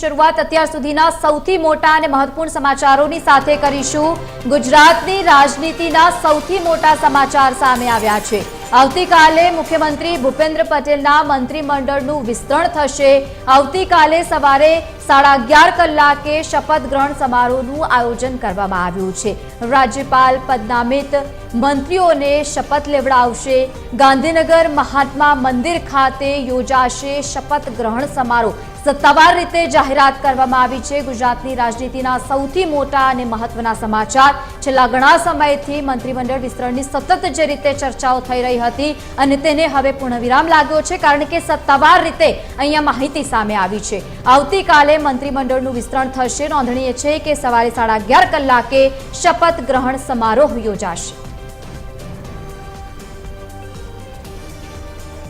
શરૂઆત અત્યાર સુધીના સૌથી મોટા અને મહત્વપૂર્ણ સમાચારોની સાથે કરીશું. ગુજરાતની રાજનીતિના સૌથી મોટા સમાચાર સામે આવ્યા છે. આવતીકાલે મુખ્યમંત્રી ભૂપેન્દ્ર પટેલના મંત્રીમંડળનું વિસ્તરણ થશે. આવતીકાલે સવારે સાડા અગિયાર કલાકે શપથ ગ્રહણ સમારોહનું આયોજન કરવામાં આવ્યું છે. રાજ્યપાલ પદનામિત મંત્રીઓને શપથ લેવડાવશે. ગાંધીનગર મહાત્મા મંદિર ખાતે યોજાશે શપથ ગ્રહણ સમારોહ. સત્તાવાર રીતે જાહેરાત કરવામાં આવી છે. ગુજરાતની રાજનીતિના સૌથી મોટા અને મહત્વના સમાચાર છેલ્લા ઘણા સમયથી મંત્રીમંડળ વિસ્તરણની સતત જે રીતે ચર્ચાઓ થઈ રહી હતી અને તેને હવે પૂર્ણવિરામ લાગ્યો છે, કારણ કે સત્તાવાર રીતે અહીંયા માહિતી સામે આવી છે. આવતીકાલે મંત્રીમંડળનું વિસ્તરણ થશે. નોંધનીય છે કે સવારે સાડા અગિયાર કલાકે શપથ ગ્રહણ સમારોહ યોજાશે.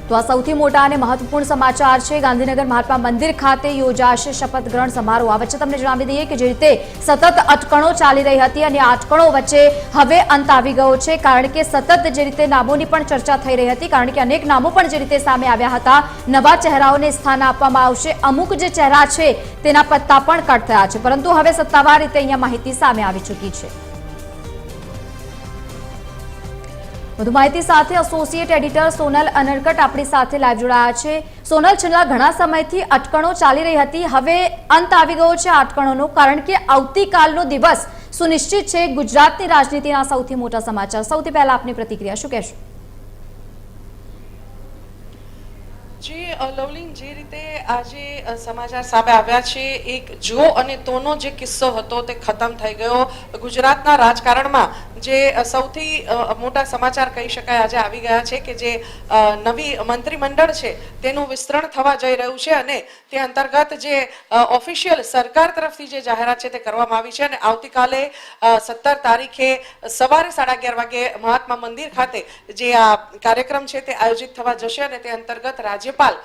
તો આ સૌથી મોટા અને મહત્વપૂર્ણ સમાચાર છે. ગાંધીનગર મહાત્મા મંદિર ખાતે યોજાશે શપથ ગ્રહણ સમારોહ. આ વચ્ચે તમને જણાવી દઈએ કે જે રીતે સતત અટકણો ચાલી રહી હતી અને આ અટકણો વચ્ચે હવે અંત આવી ગયો છે, કારણ કે સતત જે રીતે નામોની પણ ચર્ચા થઈ રહી હતી, કારણ કે અનેક નામો પણ જે રીતે સામે આવ્યા હતા, નવા ચહેરાઓને સ્થાન આપવામાં આવશે. અમુક જે ચહેરા છે તેના પત્તા પણ કટ થયા છે. પરંતુ હવે સત્તાવાર રીતે અહીંયા માહિતી સામે આવી ચૂકી છે. વધુ માહિતી સાથે એસોસિએટ એડિટર સોનલ અનરકટ આપણી સાથે લાઈવ જોડાયા છે. સોનલ, છેલ્લા ઘણા સમયથી અટકણો ચાલી રહી હતી. હવે અંત આવી ગયો છે અટકણોનો, કારણ કે આવતીકાલનો દિવસ સુનિશ્ચિત છે ગુજરાતની રાજનીતિના સૌથી મોટા સમાચાર. સૌથી પહેલા આપની પ્રતિક્રિયા, શું કહેશો? જે લવલિંગ, જે રીતે આજે સમાચાર સામે આવ્યા છે, એક જો અને તોનો જે કિસ્સો હતો તે ખતમ થઈ ગયો. ગુજરાતના રાજકારણમાં જે સૌથી મોટા સમાચાર કહી શકાય આજે આવી ગયા છે કે જે નવી મંત્રીમંડળ છે, તેનું વિસ્તરણ થવા જઈ રહ્યું છે અને તે અંતર્ગત જે ઓફિશિયલ સરકાર તરફથી જે જાહેરાત છે તે કરવામાં આવી છે અને આવતીકાલે સત્તર તારીખે સવારે સાડા અગિયાર વાગે મહાત્મા મંદિર ખાતે જે આ કાર્યક્રમ છે તે આયોજિત થવા જશે અને તે અંતર્ગત રાજ્યપાલ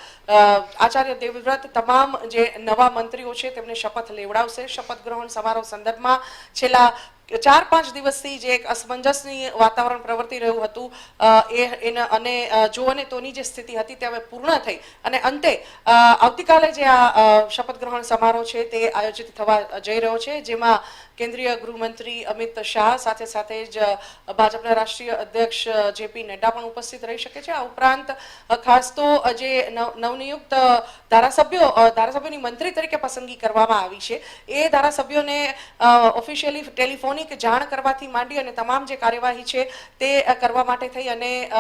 આચાર્ય દેવવ્રત તમામ જે નવા મંત્રીઓ છે તેમને શપથ લેવડાવશે. શપથ ગ્રહણ સમારોહ સંદર્ભમાં છેલ્લા ચાર પાંચ દિવસથી જે એક અસમંજસની વાતાવરણ પ્રવર્તી રહ્યું હતું એ, એના, અને જો અને તોની જે સ્થિતિ હતી તે હવે પૂર્ણ થઈ. અને અંતે આવતીકાલે જે આ શપથ ગ્રહણ સમારોહ છે તે આયોજિત થવા જઈ રહ્યો છે, જેમાં કેન્દ્રીય ગૃહમંત્રી અમિત શાહ સાથે સાથે જ ભાજપના રાષ્ટ્રીય અધ્યક્ષ જેપી નડ્ડા પણ ઉપસ્થિત રહી શકે છે. આ ઉપરાંત, ખાસ તો જે નવ- નવનિયુક્ત ધારાસભ્યો ધારાસભ્યોની મંત્રી તરીકે પસંદગી કરવામાં આવી છે. એ ધારાસભ્યોને ઓફિશિયલી ટેલિફોનિક જાણ કરવાથી માંડી અને તમામ જે કાર્યવાહી છે તે કરવા માટે થઈ અને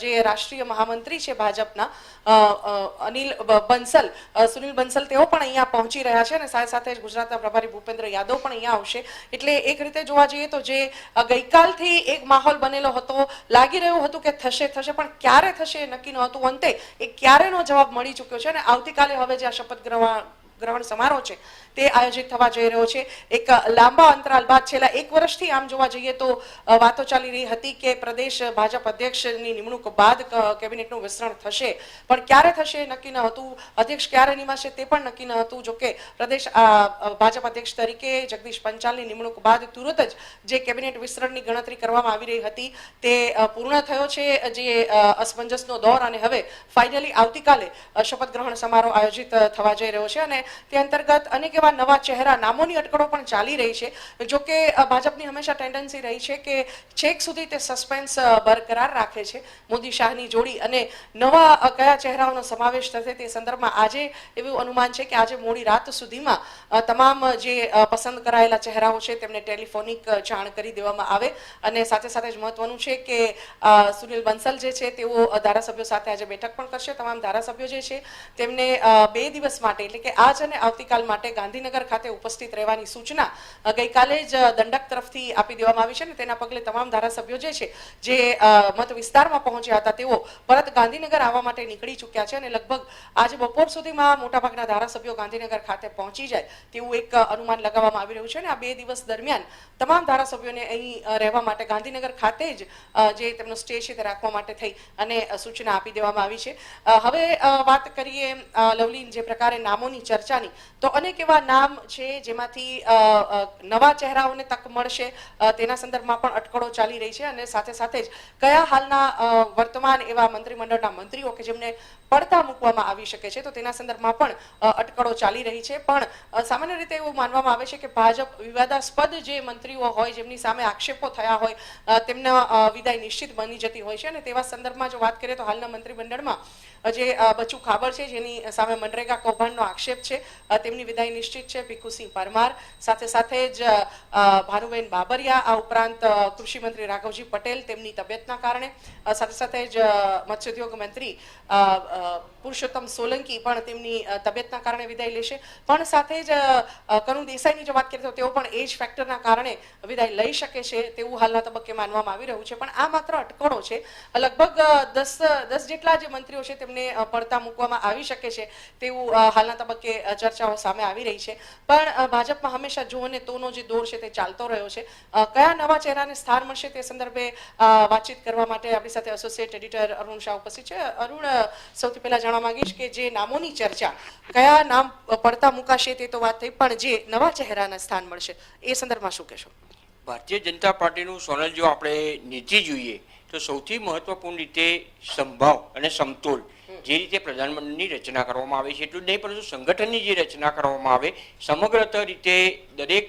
જે રાષ્ટ્રીય મહામંત્રી છે ભાજપના અનિલ બંસલ સુનિલ બંસલ તેઓ પણ અહીંયા પહોંચી રહ્યા છે અને સાથે સાથે ગુજરાતના પ્રભારી ભૂપેન્દ્ર યાદવ પણ અહીંયા આવશે. એટલે એક રીતે જોવા જઈએ તો જે ગઈકાલથી એક માહોલ બનેલો હતો, લાગી રહ્યું હતું કે થશે થશે, પણ ક્યારે થશે એ નક્કી ન હતું. અંતે એ ક્યારેનો જવાબ મળી ચૂક્યો છે અને આવતીકાલે હવે જે આ શપથ ગ્રહણ ગ્રહણ સમારોહ છે તે આયોજિત થવા જઈ રહ્યો છે. એક લાંબા અંતરાલ બાદ છેલ્લા એક વર્ષથી આમ જોવા જઈએ તો વાતો ચાલી રહી હતી કે પ્રદેશ ભાજપ અધ્યક્ષની નિમણૂક બાદ કેબિનેટનું વિસ્તરણ થશે. પણ ક્યારે થશે નક્કી ન હતું. અધ્યક્ષ ક્યારે નિમાશે તે પણ નક્કી ન હતું. જોકે પ્રદેશ ભાજપ અધ્યક્ષ તરીકે જગદીશ પંચાલની નિમણૂક બાદ તુરંત જ જે કેબિનેટ વિસ્તરણની ગણતરી કરવામાં આવી રહી હતી, તે પૂર્ણ થયો છે. જે અસમંજસનો દોર અને હવે ફાઇનલી આવતીકાલે શપથ ગ્રહણ સમારોહ આયોજિત થવા જઈ રહ્યો છે. અને તે અંતર્ગત અનેક એવા નવા ચહેરા નામોની અટકળો પણ ચાલી રહી છે. જો કે ભાજપની હંમેશા ટેન્ડન્સી રહી છે કે છેક સુધી તે સસ્પેન્સ બરકરાર રાખે છે મોદી શાહની જોડી અને નવા કયા ચહેરાઓનો સમાવેશ થશે તે સંદર્ભમાં આજે એવું અનુમાન છે કે આજે મોડી રાત સુધીમાં તમામ જે પસંદ કરાયેલા ચહેરાઓ છે તેમને ટેલિફોનિક જાણ કરી દેવામાં આવે અને સાથે સાથે જ મહત્વનું છે કે સુનિલ બંસલ જે છે તેઓ ધારાસભ્યો સાથે આજે બેઠક પણ કરશે. તમામ ધારાસભ્યો જે છે તેમને બે દિવસ માટે એટલે કે આજ અને આવતીકાલ માટે ગાંધીનગર ખાતે ઉપસ્થિત રહેવાની સૂચના ગઈકાલે જ દંડક તરફથી આપી દેવામાં આવી છે અને તેના પગલે તમામ ધારાસભ્યો જે છે, જે મત વિસ્તારમાં પહોંચ્યા હતા, તેઓ પરત ગાંધીનગર આવવા માટે નીકળી ચૂક્યા છે અને લગભગ આજે બપોર સુધીમાં મોટાભાગના ધારાસભ્યો ગાંધીનગર ખાતે પહોંચી જાય તેવું એક અનુમાન લગાવવામાં આવી રહ્યું છે અને આ બે દિવસ દરમિયાન તમામ ધારાસભ્યોને અહીં રહેવા માટે ગાંધીનગર ખાતે જ જે તેમનો સ્ટે છે તે રાખવા માટે થઈ અને સૂચના આપી દેવામાં આવી છે. હવે વાત કરીએ લવલીન જે પ્રકારે નામોની ચર્ચાની, તો અનેક એવા નામ છે, જેમાંથી નવા ચહેરાઓને તક મળશે. તેના સંદર્ભમાં પણ અટકળો ચાલી રહી છે અને સાથે સાથે જ કયા હાલના વર્તમાન એવા મંત્રીમંડળના મંત્રીઓ કે જેમને પડતા મૂકવામાં આવી શકે છે. તો તેના સંદર્ભમાં પણ અટકળો ચાલી રહી છે. પણ સામાન્ય રીતે એવું માનવામાં આવે છે કે ભાજપ વિવાદાસ્પદ જે મંત્રીઓ હોય જેમની સામે આક્ષેપો થયા હોય તેમના વિદાય નિશ્ચિત બની જતી હોય છે. અને તેવા સંદર્ભમાં જો વાત કરીએ તો હાલના મંત્રીમંડળમાં જે અ, બચુ ખાબર છે જેની સામે મનરેગા કૌભાંડનો આક્ષેપ છે તેમની વિદાય નિશ્ચિત છે. ભીખુસિંહ પરમાર સાથે સાથે જ અ, ભાનુબેન બાબરિયા આ ઉપરાંત કૃષિમંત્રી કૃષિ મંત્રી રાઘવજી પટેલ તેમની તબિયતના કારણે સાથે સાથે જ અ, મત્સ્યોદ્યોગ મંત્રી um, પુરુષોત્તમ સોલંકી પણ તેમની તબિયતના કારણે વિદાય લેશે. પણ સાથે જ કરુણ દેસાઈની જો વાત કરીએ તો તેઓ પણ એજ ફેક્ટરના કારણે વિદાય લઈ શકે છે તેવું હાલના તબક્કે માનવામાં આવી રહ્યું છે. પણ આ માત્ર અટકળો છે. લગભગ દસ દસ જેટલા જે મંત્રીઓ છે તેમને પડતા મૂકવામાં આવી શકે છે તેવું હાલના તબક્કે ચર્ચાઓ સામે આવી રહી છે. પણ ભાજપમાં હંમેશા જો અને તોનો જે દોર છે તે ચાલતો રહ્યો છે. કયા નવા ચહેરાને સ્થાન મળશે તે સંદર્ભે વાતચીત કરવા માટે આપણી સાથે એસોસિએટ એડિટર અરુણ શાહ ઉપસ્થિત છે. અરુણ સૌથી પહેલા જાણવા માંગીશ કે જે નામોની ચર્ચા કયા નામ પડતા મુકાશે તે તો વાત થઈ, પણ જે નવા ચહેરાના સ્થાન મળશે, એ સંદર્ભમાં શું કહેશો? ભારતીય જનતા પાર્ટીનું સોનલ, જો આપણે નીતિ જોઈએ, તો સૌથી મહત્વપૂર્ણ રીતે સંભાવ અને સમતોલ જે રીતે પ્રધાનમંત્રીની રચના કરવામાં આવે છે, એટલું નહીં, પરંતુ સંગઠનની જે રચના કરવામાં આવે, સમગ્રત રીતે દરેક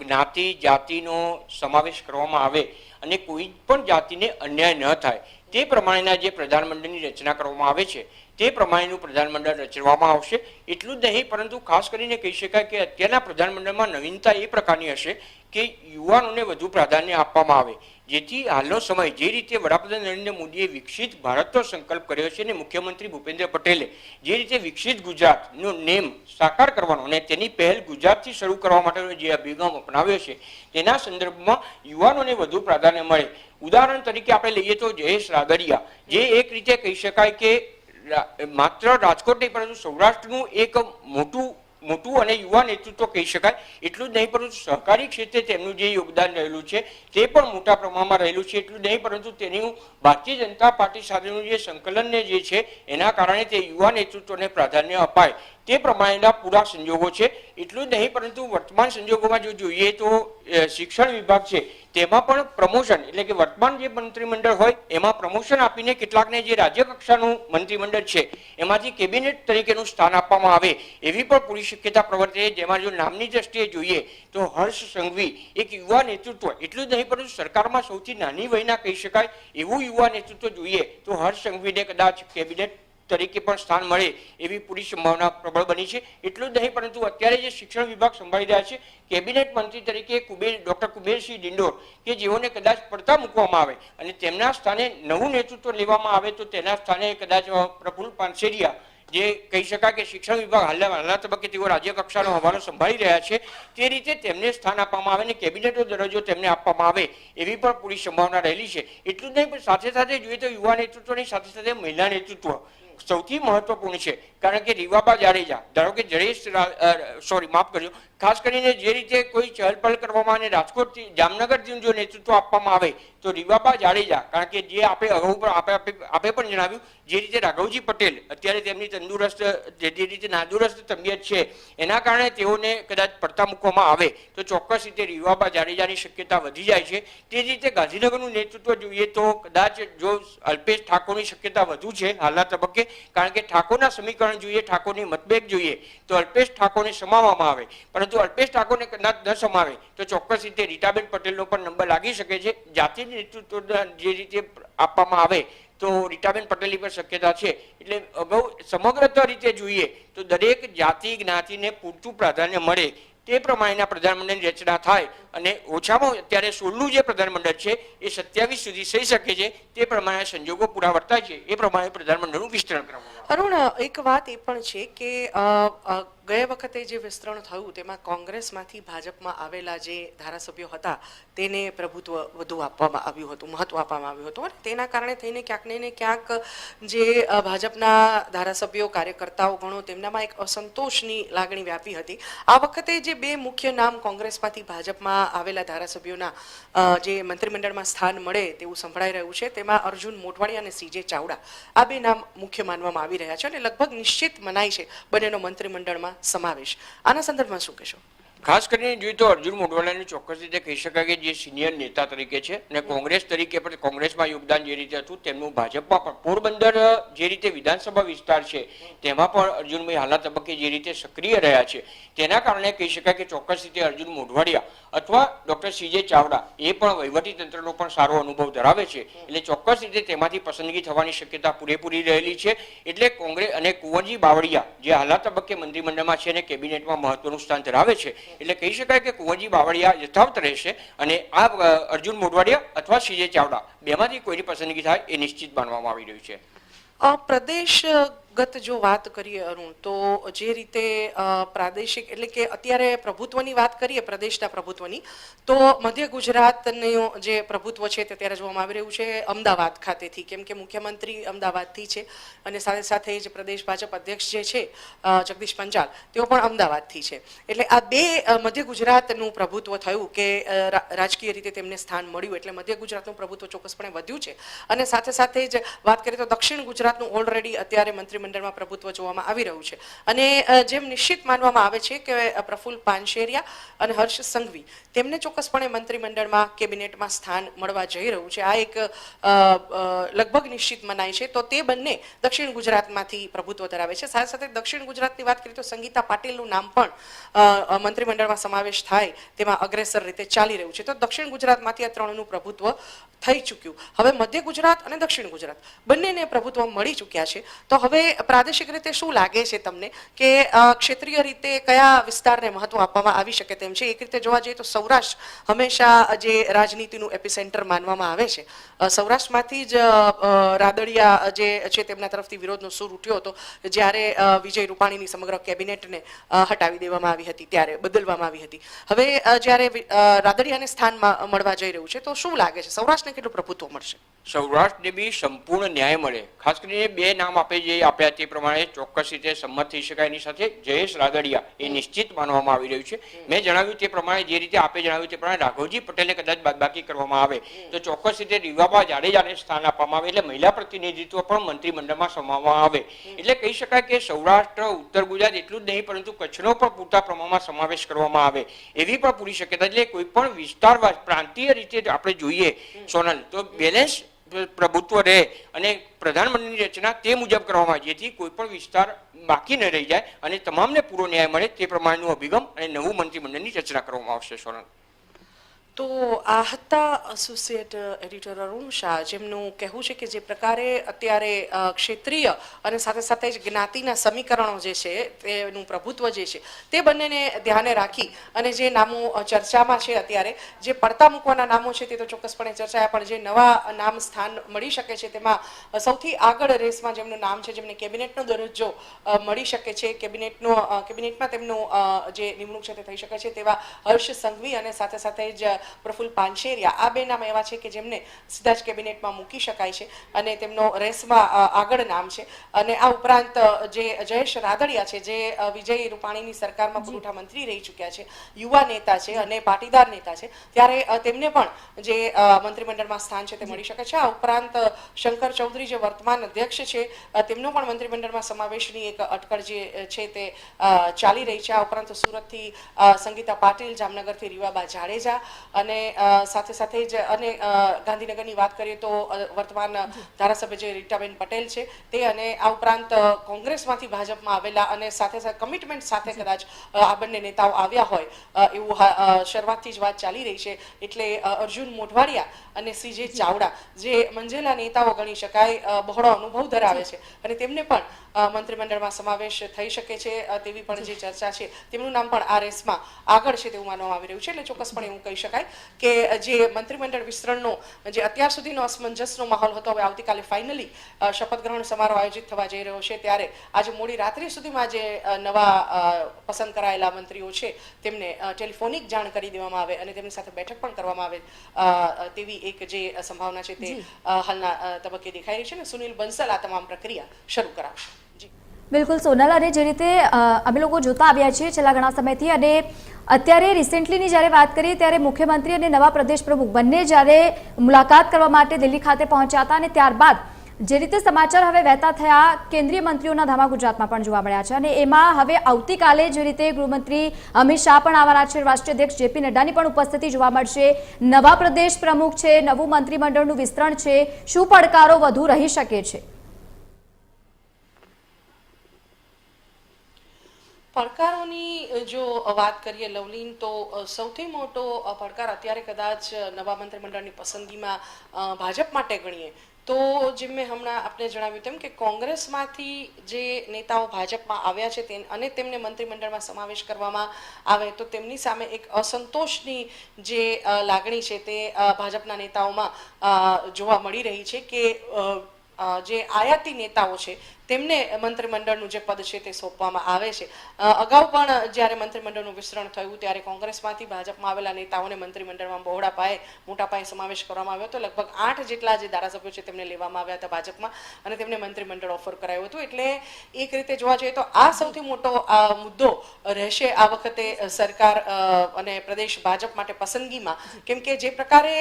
જ્ઞાતિ, જાતિનો સમાવેશ કરવામાં આવે અને કોઈ પણ જાતિને અન્યાય ન થાય, તે પ્રમાણેના જે પ્રધાનમંત્રીની રચના કરવામાં આવે છે તે પ્રમાણેનું પ્રધાનમંડળ રચવામાં આવશે. એટલું જ નહીં, પરંતુ ખાસ કરીને કહી શકાય કે અત્યારના પ્રધાનમંડળમાં નવીનતા એ પ્રકારની હશે કે યુવાનોને વધુ પ્રાધાન્ય આપવામાં આવે. જેથી હાલનો સમય જે રીતે વડાપ્રધાન નરેન્દ્ર મોદીએ વિકસિત ભારતનો સંકલ્પ કર્યો છે અને મુખ્યમંત્રી ભૂપેન્દ્ર પટેલે જે રીતે વિકસિત ગુજરાતનો નેમ સાકાર કરવાનો અને તેની પહેલ ગુજરાતથી શરૂ કરવા માટેનો જે અભિગમ અપનાવ્યો છે, તેના સંદર્ભમાં યુવાનોને વધુ પ્રાધાન્ય મળે. ઉદાહરણ તરીકે આપણે લઈએ તો જયેશ રાદડિયા. જે એક રીતે કહી શકાય કે માત્ર રાજકોટ નહીં, પરંતુ સૌરાષ્ટ્રનું એક મોટું મોટું અને યુવા નેતૃત્વ કહી શકાય. એટલું જ નહીં, પરંતુ સહકારી ક્ષેત્રે તેમનું જે યોગદાન રહેલું છે, તે પણ મોટા પ્રમાણમાં રહેલું છે. એટલું નહીં, પરંતુ તેનું ભારતીય જનતા પાર્ટી સાથેનું જે સંકલનને જે છે, એના કારણે તે યુવા નેતૃત્વને પ્રાધાન્ય અપાય. તે પ્રમાણેના પૂરા સંજોગો છે. એટલું જ નહીં, પરંતુ વર્તમાન સંજોગોમાં જો જોઈએ તો શિક્ષણ વિભાગ છે, તેમાં પણ પ્રમોશન એટલે કે વર્તમાન જે મંત્રીમંડળ હોય, એમાં પ્રમોશન આપીને કેટલાકને જે રાજ્ય કક્ષાનું મંત્રીમંડળ છે, એમાંથી કેબિનેટ તરીકેનું સ્થાન આપવામાં આવે એવી પણ પૂરી શક્યતા પ્રવર્તે. જેમાં જો નામની દ્રષ્ટિએ જોઈએ તો હર્ષ સંઘવી એક યુવા નેતૃત્વ, એટલું જ નહીં, પરંતુ સરકારમાં સૌથી નાની વયના કહી શકાય એવું યુવા નેતૃત્વ જોઈએ તો હર્ષ સંઘવીને કદાચ કેબિનેટ તરીકે પણ સ્થાન મળે એવી પૂરી સંભાવના પ્રબળ બની છે. એટલું જ નહીં, પરંતુ અત્યારે જે શિક્ષણ વિભાગ સંભાળી રહ્યા છે, કેબિનેટ મંત્રી તરીકે કુબેર, ડોક્ટર કુબેરસિંહ ડિંડોર, કે જેઓને કદાચ પડતા મૂકવામાં આવે અને તેમના સ્થાને નવું નેતૃત્વ લેવામાં આવે, તો તેના સ્થાને કદાચ પ્રફુલ્લ પાનસેરિયા, જે કહી શકાય કે શિક્ષણ વિભાગ હાલના હાલના તબક્કે તેઓ રાજ્ય કક્ષાનો હવાનો સંભાળી રહ્યા છે, તે રીતે તેમને સ્થાન આપવામાં આવે અને કેબિનેટનો દરજ્જો તેમને આપવામાં આવે એવી પણ પૂરી સંભાવના રહેલી છે. એટલું જ નહીં, પણ સાથે સાથે જોઈએ તો યુવા નેતૃત્વની સાથે સાથે મહિલા નેતૃત્વ સૌથી મહત્વપૂર્ણ છે. કારણ કે રીવાબા જાડેજા ધારો કે જયેશ સોરી માફ કરજો ખાસ કરીને જે રીતે કોઈ ચહલપહલ કરવામાં અને રાજકોટથી જામનગરથી જો નેતૃત્વ આપવામાં આવે, તો રીવાબા જાડેજા, કારણ કે જે આપણે અગાઉ પણ આપણે આપણે- પણ જણાવ્યું, જે રીતે રાઘવજી પટેલ અત્યારે તેમની તંદુરસ્ત જે રીતે નાદુરસ્ત તબિયત છે, એના કારણે તેઓને કદાચ પડતા મૂકવામાં આવે, તો ચોક્કસ રીતે રીવાબા જાડેજાની શક્યતા વધી જાય છે. તે જ રીતે ગાંધીનગરનું નેતૃત્વ જોઈએ તો કદાચ જો અલ્પેશ ઠાકોરની શક્યતા વધુ છે હાલના તબક્કે, કારણ કે ઠાકોરના સમીકરણ જોઈએ, ઠાકોરની મતભેદ જોઈએ, તો અલ્પેશ ઠાકોરને સમાવવામાં આવે. પરંતુ અલ્પેશ ઠાકોરને કદાચ ન સમાવે, તો ચોક્કસ રીતે રીટાબેન પટેલનો પણ નંબર લાગી શકે છે. જાતિ નેતૃત્વ જે રીતે આપવામાં આવે, તો રીટાબેન પટેલની પણ શક્યતા છે. એટલે અગાઉ સમગ્ર રીતે જોઈએ, તો દરેક જાતિ જ્ઞાતિને પૂરતું પ્રાધાન્ય મળે, તે પ્રમાણેના પ્રધાનમંત્રીની રચના થાય અને ઓછામાં અત્યારે સોળનું જે પ્રધાનમંડળ છે, એ સત્યાવીસ સુધી થઈ શકે છે, તે પ્રમાણે સંજોગો પૂરા છે, એ પ્રમાણે પ્રધાનમંડળનું વિસ્તરણ કરવામાં અરુણ, એક વાત એ પણ છે કે ગયા વખતે જે વિસ્તરણ થયું, તેમાં કોંગ્રેસમાંથી ભાજપમાં આવેલા જે ધારાસભ્યો હતા, તેને પ્રભુત્વ વધુ આપવામાં આવ્યું હતું, મહત્વ આપવામાં આવ્યું હતું અને તેના કારણે થઈને ક્યાંક ને ક્યાંક જે ભાજપના ધારાસભ્યો, કાર્યકર્તાઓ ગણો, તેમનામાં એક અસંતોષની લાગણી વ્યાપી હતી. આ વખતે જે બે મુખ્ય નામ કોંગ્રેસમાંથી ભાજપમાં આવેલા ધારાસભ્યોના જે મંત્રીમંડળમાં સ્થાન મળે તેવું સંભળાઈ રહ્યું છે. તેમાં અર્જુન મોઢવાણી અને સીજે ચાવડા આ બે નામ મુખ્ય માનવામાં આવી રહ્યા છે અને લગભગ નિશ્ચિત મનાય છે બંનેનો મંત્રીમંડળમાં સમાવેશ. આના સંદર્ભમાં શું કહેશો? ખાસ કરીને જોઈએ તો અર્જુન મોઢવાલાને ચોક્કસ રીતે કહી શકાય કે જે સિનિયર નેતા તરીકે છે અને કોંગ્રેસ તરીકે પણ કોંગ્રેસમાં યોગદાન જે રીતે હતું તેમનું ભાજપમાં પણ પોરબંદર જે રીતે વિધાનસભા વિસ્તાર છે તેમાં પણ અર્જુનભાઈ હાલના તબક્કે જે રીતે સક્રિય રહ્યા છે તેના કારણે કહી શકાય કે ચોક્કસ રીતે અર્જુન મોઢવાડિયા અથવા ડોક્ટર સીજે ચાવડા એ પણ વહીવટી તંત્રનો પણ સારો અનુભવ ધરાવે છે એટલે ચોક્કસ રીતે તેમાંથી પસંદગી થવાની શક્યતા પૂરેપૂરી રહેલી છે એટલે કોંગ્રેસ અને કુંવરજી બાવળિયા જે હાલના તબક્કે મંત્રીમંડળમાં છે અને કેબિનેટમાં મહત્વનું સ્થાન ધરાવે છે એટલે કહી શકાય કે કુંવરજી બાવળિયા યથાવત રહેશે અને આ અર્જુન મોઢવાડિયા અથવા સીજે ચાવડા બેમાંથી કોઈની પસંદગી થાય એ નિશ્ચિત માનવામાં આવી રહ્યું છે. અ, પ્રદેશગત જો વાત કરીએ અરુણ, તો જે રીતે પ્રાદેશિક એટલે કે અત્યારે પ્રભુત્વની વાત કરીએ, પ્રદેશના પ્રભુત્વની, તો મધ્ય ગુજરાતનું જે પ્રભુત્વ છે તે ત્યારે જોવામાં આવી રહ્યું છે અમદાવાદ ખાતેથી. કેમ કે મુખ્યમંત્રી અમદાવાદથી છે અને સાથે સાથે જ પ્રદેશ ભાજપ અધ્યક્ષ જે છે જગદીશ પંચાલ તેઓ પણ અમદાવાદથી છે. એટલે આ બે મધ્ય ગુજરાતનું પ્રભુત્વ થયું કે રાજકીય રીતે તેમને સ્થાન મળ્યું એટલે મધ્ય ગુજરાતનું પ્રભુત્વ ચોક્કસપણે વધ્યું છે. અને સાથે સાથે જ વાત કરીએ તો દક્ષિણ ગુજરાતનું ઓલરેડી અત્યારે મંત્રીમંડળમાં પ્રભુત્વ જોવામાં આવી રહ્યું છે. અને જેમ નિશ્ચિત માનવામાં આવે છે કે પ્રફુલ્લ પાનશેરિયા અને હર્ષ સંઘવી તેમને ચોક્કસપણે મંત્રીમંડળમાં, કેબિનેટમાં સ્થાન મળવા જઈ રહ્યું છે. આ એક લગભગ નિશ્ચિત મનાય છે. તો તે બંને દક્ષિણ ગુજરાતમાંથી પ્રભુત્વ ધરાવે છે. સાથે સાથે દક્ષિણ ગુજરાતની વાત કરીએ તો સંગીતા પાટીલનું નામ પણ મંત્રીમંડળમાં સમાવેશ થાય તેમાં અગ્રેસર રીતે ચાલી રહ્યું છે. તો દક્ષિણ ગુજરાતમાંથી આ ત્રણનું પ્રભુત્વ થઈ ચૂક્યું. હવે મધ્ય ગુજરાત અને દક્ષિણ ગુજરાત બંનેને પ્રભુત્વ મળી ચૂક્યા છે. તો હવે પ્રાદેશિક રીતે શું લાગે છે તમને કે ક્ષેત્રીય રીતે કયા વિસ્તારને મહત્વ આપવામાં આવી શકે તેમ છે? એક રીતે જોવા જઈએ તો સૌરાષ્ટ્ર હંમેશા જે રાજનીતિનું એપિસેન્ટર માનવામાં આવે છે. સૌરાષ્ટ્રમાંથી જ રાદડિયા જે છે તેમના તરફથી વિરોધનો સૂર ઉઠ્યો હતો, જ્યારે વિજય રૂપાણીની સમગ્ર કેબિનેટને હટાવી દેવામાં આવી હતી, ત્યારે બદલવામાં આવી હતી. હવે જ્યારે રાદડિયાને સ્થાનમાં મળવા જઈ રહ્યું છે, તો શું લાગે છે? કેટલું પ્રભુત્વ મળશે? સૌરાષ્ટ્રને બી સંપૂર્ણ ન્યાય મળે. ખાસ કરીને બે નામ આપે જે આપ્યા તે પ્રમાણે ચોક્કસ રીતે સંમત થઈ શકાય. એની સાથે જયેશ રાદડિયા એ નિશ્ચિત માનવામાં આવી રહ્યું છે. મેં જણાવ્યું તે પ્રમાણે જે રીતે આપે જણાવ્યું તે પ્રમાણે રાઘવજી પટેલને કદાચ બાદબાકી કરવામાં આવે. તો ચોક્કસ રીતે રીવાબા જાડેજાને સ્થાન આપવામાં આવે એટલે મહિલા પ્રતિનિધિત્વ પણ મંત્રીમંડળમાં સમાવવામાં આવે. એટલે કહી શકાય કે સૌરાષ્ટ્ર ઉત્તર ગુજરાત એટલું જ નહીં પરંતુ કચ્છનો પણ પૂરતા પ્રમાણમાં સમાવેશ કરવામાં આવે. એવી પણ પૂરી શક્યતા એટલે કોઈ પણ વિસ્તાર પ્રાંતીય રીતે આપણે જોઈએ સોનલ તો બેલેન્સ પ્રભુત્વ રહે અને પ્રધાનમંત્રીની રચના તે મુજબ કરવામાં આવે, જેથી કોઈ પણ વિસ્તાર બાકી ન રહી જાય અને તમામને પૂરો ન્યાય મળે તે પ્રમાણેનું અભિગમ અને નવું મંત્રીમંડળની રચના કરવામાં આવશે, સોનલ. તો આ હતા એસોસિએટ એડિટર અરુણ શાહ, જેમનું કહેવું છે કે જે પ્રકારે અત્યારે ક્ષેત્રીય અને સાથે સાથે જ જ્ઞાતિના સમીકરણો જે છે, તેનું પ્રભુત્વ જે છે, તે બંનેને ધ્યાને રાખી અને જે નામો ચર્ચામાં છે અત્યારે, જે પડતા મૂકવાના નામો છે તે તો ચોક્કસપણે ચર્ચાયા, પણ જે નવા નામ સ્થાન મળી શકે છે તેમાં સૌથી આગળ રેસમાં જેમનું નામ છે, જેમને કેબિનેટનો દરજ્જો મળી શકે છે, કેબિનેટનો કેબિનેટમાં તેમનું જે નિમણૂક છે તે થઈ શકે છે તેવા હર્ષ સંઘવી અને સાથે સાથે જ પ્રફુલ્લ પાનશેરિયા આ બે નામ એવા છે કે જેમને સીધા જ કેબિનેટમાં મૂકી શકાય છે અને તેમનો રેસમાં આગળ નામ છે. અને આ ઉપરાંત જે જયેશ રાદડિયા છે જે વિજય રૂપાણીની સરકારમાં પુરવઠા મંત્રી રહી ચૂક્યા છે યુવા નેતા છે અને પાટીદાર નેતા છે ત્યારે તેમને પણ જે મંત્રીમંડળમાં સ્થાન છે તે મળી શકે છે. આ ઉપરાંત શંકર ચૌધરી જે વર્તમાન અધ્યક્ષ છે તેમનો પણ મંત્રીમંડળમાં સમાવેશની એક અટકળ જે છે તે ચાલી રહી છે. આ ઉપરાંત સુરતથી સંગીતા પાટીલ જામનગરથી રીવાબા જાડેજા અને સાથે સાથે જ, અને ગાંધીનગરની વાત કરીએ તો વર્તમાન ધારાસભ્ય જે રીટાબેન પટેલ છે, તે અને આ ઉપરાંત કોંગ્રેસમાંથી ભાજપમાં આવેલા અને સાથે સાથે કમિટમેન્ટ સાથે કદાચ આ બંને નેતાઓ આવ્યા હોય એવું શરૂઆતથી જ વાત ચાલી રહી છે, એટલે અર્જુન મોઢવાડિયા અને સીજે ચાવડા, જે મંજેલા નેતાઓ ગણી શકાય બહોળો અનુભવ ધરાવે છે. અને તેમને પણ મંત્રીમંડળમાં સમાવેશ થઈ શકે છે તેવી પણ જે ચર્ચા છે, તેમનું નામ પણ આ રેસમાં આગળ છે તેવું માનવામાં આવી રહ્યું છે, એટલે ચોક્કસપણે એવું કહી શકાય. કે જે મંત્રીમંડળ વિસ્તરણનો જે અત્યાર સુધીનો અસમંજસનો માહોલ હતો હવે આવતીકાલે ફાઇનલી શપથ ગ્રહણ સમારોહ આયોજિત થવા જઈ રહ્યો છે. ત્યારે આજે મોડી રાત્રિ સુધીમાં જે નવા પસંદ કરાયેલા મંત્રીઓ છે તેમને ટેલિફોનિક જાણ કરી દેવામાં આવે અને તેમની સાથે બેઠક પણ કરવામાં આવે તેવી એક જે સંભાવના છે તે હાલના તબક્કે દેખાઈ રહી છે અને સુનિલ બંસલ આ તમામ પ્રક્રિયા શરૂ કરાવશે. બિલકુલ, સોનલ, અને જે રીતે અમે લોકો જોતા આવ્યા છીએ છેલ્લા ઘણા સમયથી, અને અત્યારે રિસેન્ટલીની જ્યારે વાત કરીએ, ત્યારે મુખ્યમંત્રી અને નવા પ્રદેશ પ્રમુખ બંને જ્યારે મુલાકાત કરવા માટે દિલ્હી ખાતે પહોંચ્યા હતા, અને ત્યારબાદ જે રીતે સમાચાર હવે વહેતા થયા, કેન્દ્રીય મંત્રીઓના ધામા ગુજરાતમાં પણ જોવા મળ્યા છે, અને એમાં હવે આવતીકાલે જે રીતે ગૃહમંત્રી અમિત શાહ પણ આવવાના છે, રાષ્ટ્રીય અધ્યક્ષ જેપી નડ્ડાની પણ ઉપસ્થિતિ જોવા મળશે, નવા પ્રદેશ પ્રમુખ છે, નવું મંત્રીમંડળનું વિસ્તરણ છે, શું પડકારો વધુ રહી શકે છે? પડકારોની જો વાત કરીએ લવલીન, તો સૌથી મોટો પડકાર અત્યારે કદાચ નવા મંત્રીમંડળની પસંદગીમાં ભાજપ માટે ગણીએ. તો, જેમ મેં હમણાં આપને જણાવ્યું તેમ કે કોંગ્રેસમાંથી જે નેતાઓ ભાજપમાં આવ્યા છે તે અને તેમને મંત્રીમંડળમાં સમાવેશ કરવામાં આવે, તો તેમની સામે એક અસંતોષની જે લાગણી છે તે ભાજપના નેતાઓમાં જોવા મળી રહી છે કે જે આયાતી નેતાઓ છે, તેમને મંત્રીમંડળનું જે પદ છે તે સોંપવામાં આવે છે. અગાઉ પણ જ્યારે મંત્રીમંડળનું વિસ્તરણ થયું, ત્યારે કોંગ્રેસમાંથી ભાજપમાં આવેલા નેતાઓને મંત્રીમંડળમાં બહોળા પાયે, મોટા પાયે સમાવેશ કરવામાં આવ્યો હતો. લગભગ આઠ જેટલા જે ધારાસભ્યો છે તેમને લેવામાં આવ્યા હતા ભાજપમાં અને તેમને મંત્રીમંડળ ઓફર કરાયું હતું. એટલે એક રીતે જોવા જઈએ તો આ સૌથી મોટો મુદ્દો રહેશે આ વખતે સરકાર અને પ્રદેશ ભાજપ માટે પસંદગીમાં. કેમ કે જે પ્રકારે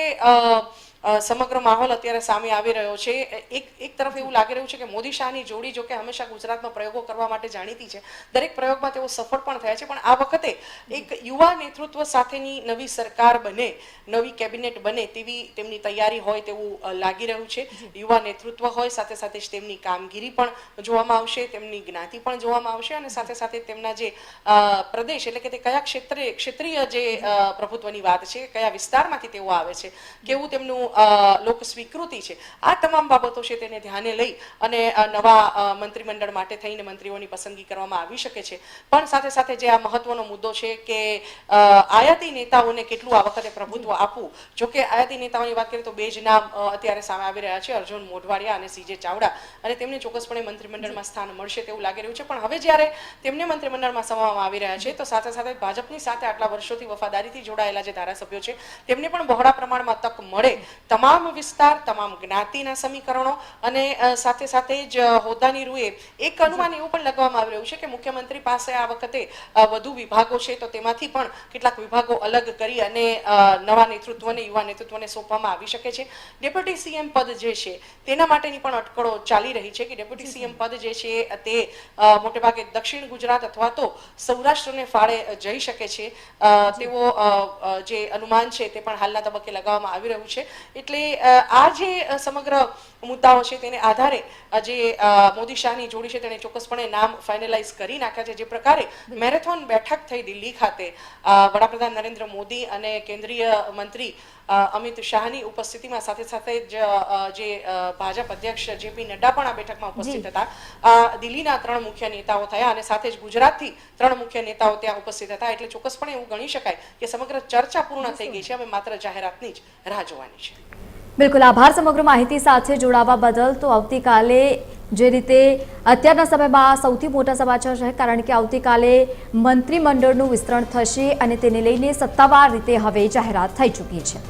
સમગ્ર માહોલ અત્યારે સામે આવી રહ્યો છે. એક એક તરફ એવું લાગી રહ્યું છે કે મોદી શાહની જોડી જો કે હંમેશા ગુજરાતમાં પ્રયોગો કરવા માટે જાણીતી છે. દરેક પ્રયોગમાં તેઓ સફળ પણ થયા છે. પણ આ વખતે એક યુવા નેતૃત્વ સાથેની નવી સરકાર બને નવી કેબિનેટ બને તેવી તેમની તૈયારી હોય તેવું લાગી રહ્યું છે. યુવા નેતૃત્વ હોય સાથે સાથે જ તેમની કામગીરી પણ જોવામાં આવશે તેમની જ્ઞાતિ પણ જોવામાં આવશે અને સાથે સાથે તેમના જે પ્રદેશ એટલે કે તે કયા ક્ષેત્રે ક્ષેત્રીય જે પ્રભુત્વની વાત છે કયા વિસ્તારમાંથી તેઓ આવે છે કેવું તેમનું લોક સ્વીકૃતિ છે. આ તમામ બાબતો છે તેને ધ્યાને લઈ અને નવા મંત્રીમંડળ માટે થઈને મંત્રીઓની પસંદગી કરવામાં આવી શકે છે. પણ સાથે સાથે જે આ મહત્વનો મુદ્દો છે કે આયાતી નેતાઓને કેટલું આ વખતે પ્રભુત્વ આપવું? જો કે આયાતી નેતાઓની વાત કરીએ તો બે જ નામ અત્યારે સામે આવી રહ્યા છે, અર્જુન મોઢવાડિયા અને સીજે ચાવડા. અને તેમને ચોક્કસપણે મંત્રીમંડળમાં સ્થાન મળશે તેવું લાગી રહ્યું છે. પણ હવે જ્યારે તેમને મંત્રીમંડળમાં સમાવવામાં આવી રહ્યા છે, તો સાથે સાથે ભાજપની સાથે આટલા વર્ષોથી વફાદારીથી જોડાયેલા જે ધારાસભ્યો છે, તેમને પણ બહોળા પ્રમાણમાં તક મળે તમામ વિસ્તાર તમામ જ્ઞાતિના સમીકરણો અને સાથે સાથે જ હોદ્દાની રૂએ એક અનુમાન એવું પણ લગાવવામાં આવી રહ્યું છે કે મુખ્યમંત્રી પાસે આ વખતે વધુ વિભાગો છે તો તેમાંથી પણ કેટલાક વિભાગો અલગ કરી અને નવા નેતૃત્વને યુવા નેતૃત્વને સોંપવામાં આવી શકે છે. ડેપ્યુટી સીએમ પદ જે છે તેના માટેની પણ અટકળો ચાલી રહી છે કે ડેપ્યુટી સીએમ પદ જે છે તે મોટેભાગે દક્ષિણ ગુજરાત અથવા તો સૌરાષ્ટ્રને ફાળે જઈ શકે છે. તેવો જે અનુમાન છે તે પણ હાલના તબક્કે લગાવવામાં આવી રહ્યું છે. એટલે આ જે સમગ્ર મુદ્દાઓ છે તેને આધારે જે મોદી શાહની જોડી છે તેણે ચોક્કસપણે નામ ફાઇનલાઇઝ કરી નાખ્યા છે. જે પ્રકારે મેરેથોન બેઠક થઈ દિલ્હી ખાતે વડાપ્રધાન નરેન્દ્ર મોદી અને કેન્દ્રીય મંત્રી અમિત શાહની ઉપસ્થિતિમાં સાથે સાથે જ જે ભાજપ અધ્યક્ષ જેપી નડ્ડા પણ આ બેઠકમાં ઉપસ્થિત હતા. દિલ્હીના ત્રણ મુખ્ય નેતાઓ થયા અને સાથે જ ગુજરાતથી ત્રણ મુખ્ય નેતાઓ ત્યાં ઉપસ્થિત હતા. એટલે ચોક્કસપણે એવું ગણી શકાય કે સમગ્ર ચર્ચા પૂર્ણ થઈ ગઈ છે. હવે માત્ર જાહેરાતની જ રાહ જોવાની છે. બિલકુલ આભાર સમગ્ર માહિતી સાથે જોડાવા બદલ. તો આવતીકાલે જે રીતે અત્યારના સમયમાં સૌથી મોટા સમાચાર છે, કારણ કે આવતીકાલે મંત્રીમંડળનું વિસ્તરણ થશે અને તેને લઈને સત્તાવાર રીતે હવે જાહેરાત થઈ ચૂકી છે.